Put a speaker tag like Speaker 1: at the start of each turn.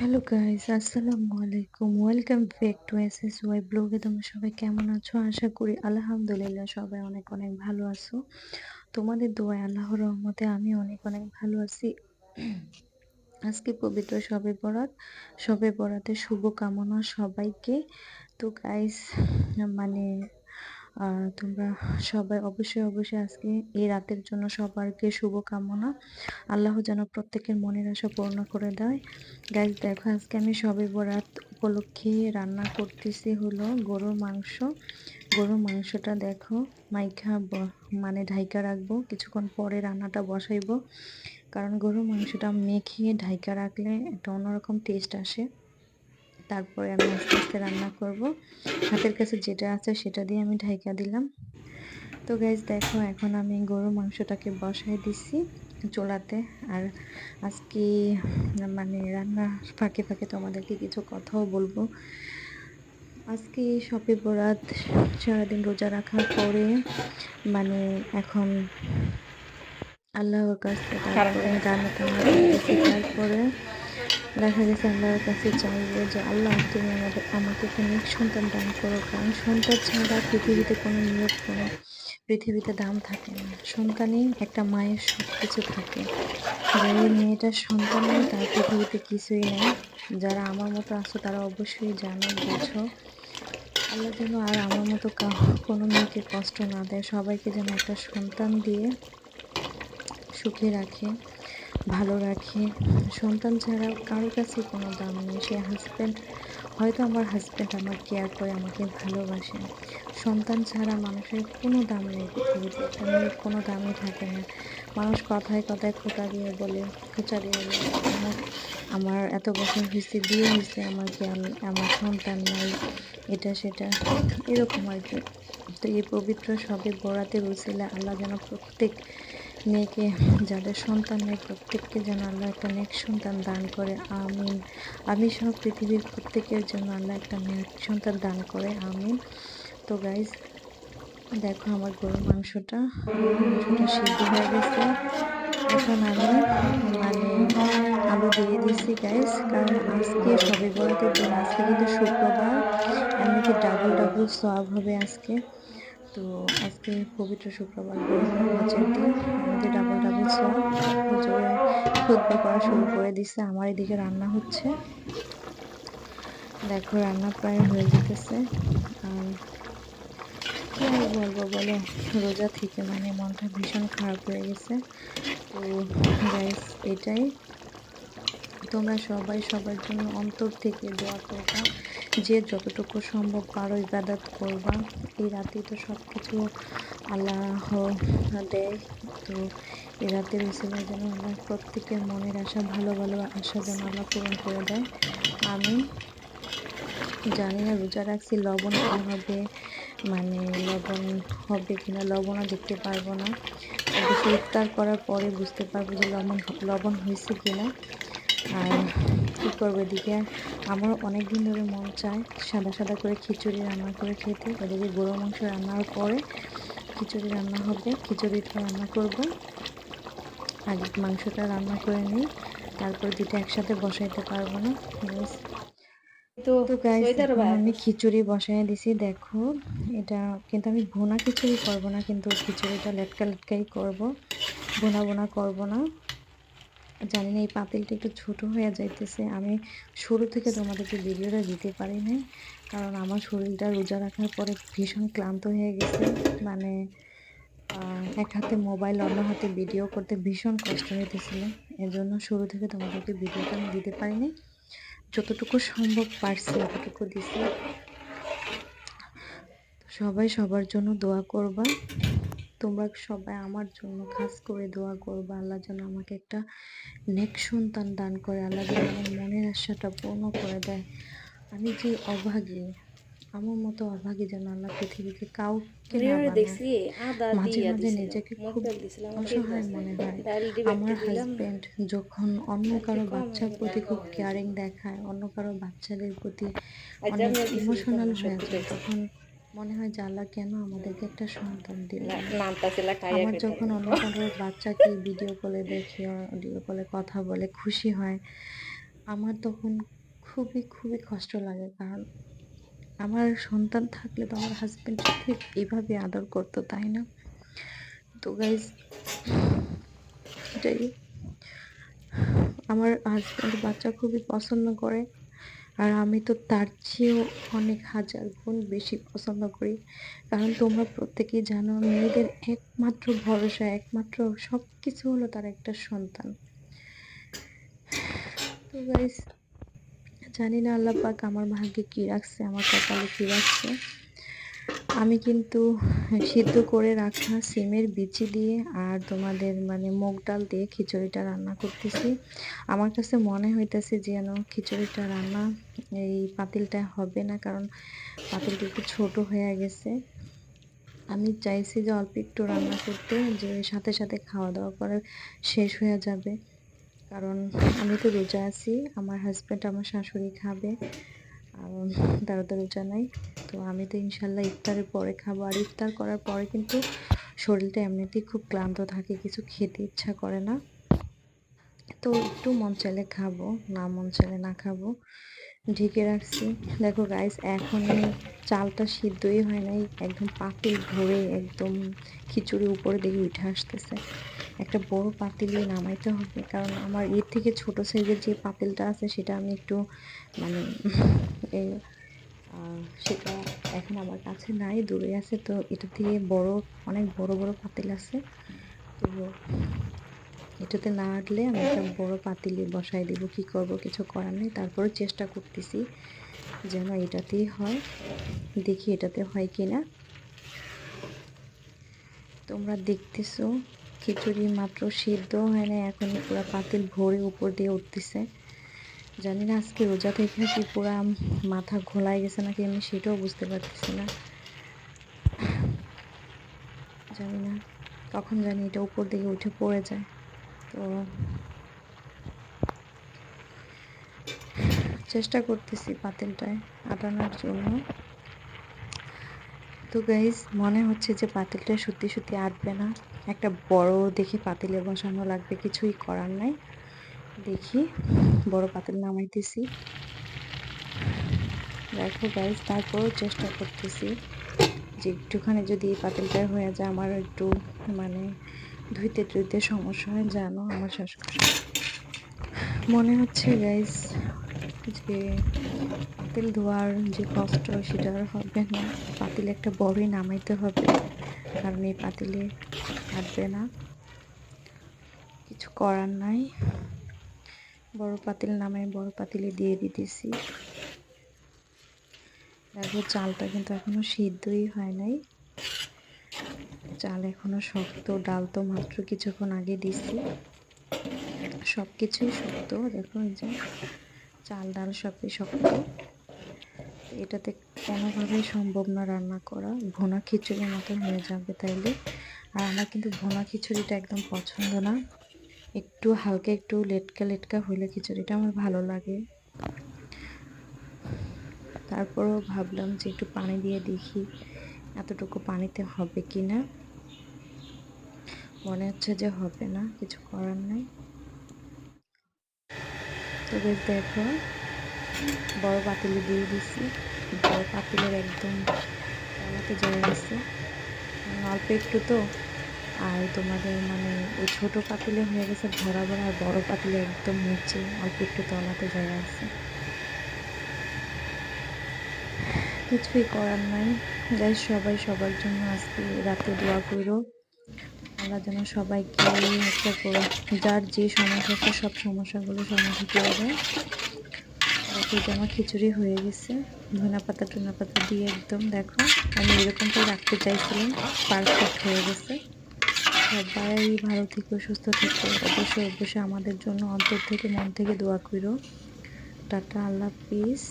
Speaker 1: Hello guys আসসালামু আলাইকুম welcome back to S S Y ব্লগে তোমরা সবাই কেমন আছো? আশা করি আলহামদুলিল্লাহ সবাই অনেক অনেক ভালো আছো। তোমাদের দোয়ায় আল্লাহর রহমতে আমি অনেক অনেক ভালো আছি। আজকে পবিত্র সবে বরাত। সবে বরাতের শুভ কামনা সবাইকে। তো গাইস মানে তোমরা সবাই অবশ্যই অবশ্যই আজকে এই রাতের জন্য সবারকে শুভকামনা। আল্লাহ যেন প্রত্যেকের মনের আশা পূর্ণ করে দেয়। গাইজ দেখো, আজকে আমি সবে বরাত উপলক্ষে রান্না করতেছি হলো গরুর মাংস। গরুর মাংসটা দেখো, মাইখা মানে ঢাইকা রাখব। কিছুক্ষণ পরে রান্নাটা বসাইবো। কারণ গরুর মাংসটা মেখে ঢাইকা রাখলে একটা অন্যরকম টেস্ট আসে। তারপরে আমি আস্তে আস্তে রান্না করব। হাতের কাছে যেটা আছে সেটা দিয়ে আমি ঢাইকা দিলাম। তো গাইজ দেখো এখন আমি গরুর মাংসটাকে বসাই দিছি চোলাতে। আর আজকে মানে রান্না ফাঁকে ফাঁকে তোমাদেরকে কিছু কথাও বলব। আজকে সবে বরাত সারাদিন রোজা রাখার পরে মানে এখন আল্লাহর কাছ থেকে তারপরে দেখা গেছে আল্লাহর কাছে চাইব যে, আল্লাহ, তুমি আমাদের, আমাকে নেক সন্তান দান করো, কারণ সন্তান ছাড়া পৃথিবীতে কোনো নিয়োগ, কোনো পৃথিবীতে দাম থাকে না। সন্তানই একটা মায়ের সব কিছু থাকে। যারা মেয়েটার সন্তান নেই তার পৃথিবীতে কিছুই নেই। যারা আমার মতো আছে, তারা অবশ্যই জানো, বোঝো। আল্লাহ যেন আর আমার মতো কোনো মেয়েকে কষ্ট না দেয়। সবাইকে যেন একটা সন্তান দিয়ে সুখে রাখে। ভালো রাখে। সন্তান ছাড়া কারোর কাছে কোনো দাম নেই। সে হাজব্যান্ড হয়তো আমার হাজব্যান্ড আমার কেয়ার করে, আমাকে ভালোবাসে। সন্তান ছাড়া মানুষের কোনো দাম নেই পৃথিবীতে। কোনো দামই থাকে না। মানুষ কথায় কথায় খোঁচা দিয়ে বলে, খোঁচা দিয়ে বলে, আমার আমার এত বছর হয়েছে বিয়ে হয়েছে আমার কি আমার সন্তান নাই, এটা, সেটা। এরকম আর কি। তো এই পবিত্র সবে বরাতে বসিলে আল্লাহ যেন প্রত্যেক মেয়েকে, যাদের সন্তান নেই, প্রত্যেককে যেন আল্লাহ একটা নেক সন্তান দান করে, আমিন। আমি সব পৃথিবীর প্রত্যেকের জন্য আল্লাহ একটা নেক সন্তান দান করে, আমিন। তো গাইজ দেখো আমার গরুর মাংসটা মাংসটা সিদ্ধ হয়ে গেছে। এখন আমি মানে আলু দিয়ে দিচ্ছি গাইস কারণ আজকে সবে বরাতের দিন আজকে কিন্তু শুক্রবার এমনিতে ডাবল ডাবল সব হবে আজকে। তো আজকে পবিত্র শুক্রবার হজের দিন আমাদের ডাবল ডাবল সব খুদ্া করা শুরু করে দিচ্ছে আমার এদিকে রান্না হচ্ছে। দেখো, রান্না প্রায় হয়ে যেতেছে। আর কি বলব বলো, রোজা থেকে মানে মনটা ভীষণ খারাপ হয়ে গেছে। তো গাইস এটাই। তোমরা সবাই সবার জন্য অন্তর থেকে দোয়া করবা। যে যতটুকু সম্ভব পারো ইবাদত করবা। এই রাতে তো সব কিছু আল্লাহ দেয়। তো এই রাতের উচিলায় যেন আল্লাহ প্রত্যেকের মনের আশা, ভালো ভালো আশা যেন আল্লাহ পূরণ করে দেয়। আমি জানি না, রোজা রাখছি, লবণ হবে? মানে লবণ হবে কিনা লবণও দেখতে পারব না। কিন্তু ইফতার করার পরে বুঝতে পারব যে লবণ লবণ হয়েছে কিনা। আর কী করব এদিকে? আমার অনেক দিন ধরে মন চায় সাদা সাদা করে খিচুড়ি রান্না করে খেতে। ওদিকে গরু মাংস রান্নার পরে খিচুড়ি রান্না হবে খিচুড়িটা রান্না করব। আগে মাংসটা রান্না করে নিই তারপর দুটো একসাথে বসাইতে পারব না। তো আমি খিচুড়ি বসাই দিছি দেখো। এটা কিন্তু আমি ভুনা খিচুড়ি করব না কিন্তু খিচুড়িটা লেটকা লেটকাই করব। ভুনা ভুনা করব না। জানি না, এই পাতিলটা একটু ছোট হয়ে যাইতেছে। আমি শুরু থেকে তোমাদেরকে ভিডিওটা দিতে পারি নাই, কারণ আমার শরীরটা রোজা রাখার পরে ভীষণ ক্লান্ত হয়ে গেছে। মানে এক হাতে মোবাইল, অন্য হাতে ভিডিও করতে ভীষণ কষ্ট হইতেছিল। এজন্য শুরু থেকে তোমাদেরকে ভিডিওটা আমি দিতে পারিনি যতটুকু সম্ভব পারছি অতটুকু দিছি। সবাই সবার জন্য দোয়া করবা। তোমরা সবাই আমার জন্য খাস করে দোয়া করবা। আল্লাহ যেন আমাকে একটা নেক সন্তান দান করে। আল্লাহ যেন আমার মনের আশাটা পূর্ণ করে দেয়। আমি যে অভাগী আমার মতো অভাগী যেন আল্লাহ পৃথিবীতে কাউকে মাঝে মাঝে নিজেকে খুব অসহায় মনে হয়। আমার হাজব্যান্ড যখন অন্য কারও বাচ্চার প্রতি খুব কেয়ারিং দেখায় অন্য কারও বাচ্চাদের প্রতি অনেক ইমোশনাল হয়ে যায় তখন মনে হয় আল্লাহ কেন আমাদেরকে একটা সন্তান দিল? আমার যখন অন্য কারও বাচ্চাকে ভিডিও কলে দেখি অডিও কলে কথা বলে খুশি হয় আমার তখন খুবই খুবই কষ্ট লাগে। কারণ আমার সন্তান থাকলে তো আমার হাজব্যান্ড ঠিক এইভাবে আদর করতো তাই না? তো গাইজ এটাই। আমার হাজব্যান্ড বাচ্চা খুবই পছন্দ করে। আর আমি তো তার চেয়েও অনেক হাজার গুণ বেশি পছন্দ করি। কারণ তোমরা প্রত্যেকেই জানো, মেয়েদের একমাত্র ভরসা, একমাত্র সব কিছু হলো তার একটা সন্তান। তো গাইস জানি না আল্লাহ পাক আমার ভাগ্যে কী রাখছে, আমার কপালে কী রাখছে। আমি কিন্তু সিদ্ধ করে রাখা সিমের বিচি দিয়ে আর তোমাদের মানে মুগ ডাল দিয়ে খিচুড়িটা রান্না করতেছি। আমার কাছে মনে হইতেছে যেন খিচুড়িটা রান্না এই পাতিলটা হবে না, কারণ পাতিলটা একটু ছোট হয়ে গেছে। আমি চাইছি যে অল্প একটু রান্না করতে, যে সাথে সাথে খাওয়া দাওয়া করে শেষ হয়ে যাবে। কারণ আমি তো রোজা আছি, আমার হাজব্যান্ড আমার শাশুড়ি খাবে, আর তারা তো রোজা নাই। তো আমি তো ইনশাল্লাহ ইফতারের পরে খাব। আর ইফতার করার পরে কিন্তু শরীরটা এমনিতেই খুব ক্লান্ত থাকে, কিছু খেতে ইচ্ছা করে না। তো একটু মন চাইলে খাব, না মন চাইলে না খাব। ঢেকে রাখছি। দেখো গাইস এখনই চালটা সিদ্ধই হয় নাই, একদম পাতিল ভরে একদম খিচুড়ি উপরে দিকে উঠে আসতেছে। একটা বড় পাতিলে নামাইতে হবে, কারণ আমার এর থেকে ছোট সাইজের যে পাতিলটা আছে, সেটা আমি একটু মানে সেটা এখন আমার কাছে নাই, দূরে আছে, তো এটা থেকে বড়, অনেক বড় বড় পাতিল আছে। তো এটাতে না আটলে আমি একটা বড় পাতিলে বসাই দেবো, কি করব কিছু করার নেই। তারপরে চেষ্টা করতেছি যেন এটাতেই হয়, দেখি এটাতে হয় কি না তোমরা দেখতেছো, খিচুড়ি মাত্র সিদ্ধ হয় না এখনই পুরো পাতিল ভরে উপর দিয়ে উঠতেছে। জানি না, আজকে রোজা থেকে কি পুরা মাথা ঘোলাই গেছে নাকি আমি সেটাও বুঝতে পারতেছি না। জানি না, কখন জানি এটা উপর দিকে উঠে পড়ে যায়। তো চেষ্টা করতেছি পাতিলটায় আটানোর জন্য। তো গাইজ মনে হচ্ছে যে পাতিলটা সত্যি সত্যি আটবে না। একটা বড় দেখি পাতিলে বসানো লাগবে, কিছুই করার নাই। দেখি। বড় পাতিল নামাইতেছি। দেখো গাইজ তারপরও চেষ্টা করতেছি যে একটুখানি যদি এই পাতিলটা হয়ে যায় আমার একটু মানে ধুইতে ধুইতে সমস্যা হয়, জানো আমার শ্বাসকষ্ট মনে হচ্ছে গাইজ যে পাতিল ধোয়ার যে কষ্ট সেটা আর হবে না। পাতিল একটা বড়ই নামাইতে হবে, কারণ এই পাতিলে কাটবে না। কিছু করার নাই। বড় পাতিল নামাই বড় পাতিলে দিয়ে দিতেছি। দেখো চালটা কিন্তু এখনও সিদ্ধই হয় নাই। চাল এখনও শক্ত, ডাল তো মাত্র কিছুক্ষণ আগে দিছি। সব কিছুই শক্ত, দেখো এই যে চাল, ডাল সবই শক্ত। এটাতে কোনোভাবেই সম্ভব না রান্না করা। ভোনা খিচুড়ির মতো হয়ে যাবে তাইলে। আর আমার কিন্তু ভোনা খিচুড়িটা একদম পছন্দ না। একটু হালকা একটু লেটকা লেটকা হইলে খিচুড়িটা আমার ভালো লাগে। তারপরও ভাবলাম যে একটু পানি দিয়ে দেখি এতটুকু পানিতে হবে কি না মনে হচ্ছে যে হবে না, কিছু করার নাই। তো বেশ দেখো, বড় পাতিলে দিয়ে দিছি। বড় পাতিলের একদম তলাতে জয়ে আছে। অল্প একটু তো। আর তোমাদের মানে ওই ছোটো পাতিলে হয়ে গেছে ভরা ভরা আর বড় পাতিলে একদম নিচে, অল্প একটু তলাতে জয়ে আছে। কিছুই করার নাই। যাই সবাই সবার জন্য আজকে রাতে দোয়া করো। আমরা যেন সবাইকে একটা করে যার যে সমস্যা সব সমস্যাগুলো সমাধান করে দেয়। এটা আমার খিচুড়ি হয়ে গেছে। ধনা পাতা টুনা পাতা দিয়ে একদম দেখো, আমি এরকমটাই রাখতে চাইছিলাম পারফেক্ট হয়ে গেছে। সবাই ভালো থেকো, সুস্থ থেকো। অবশ্যই অবশ্যই আমাদের জন্য অন্তর থেকে মন থেকে দোয়া করো। টাটা, আল্লাহ পিস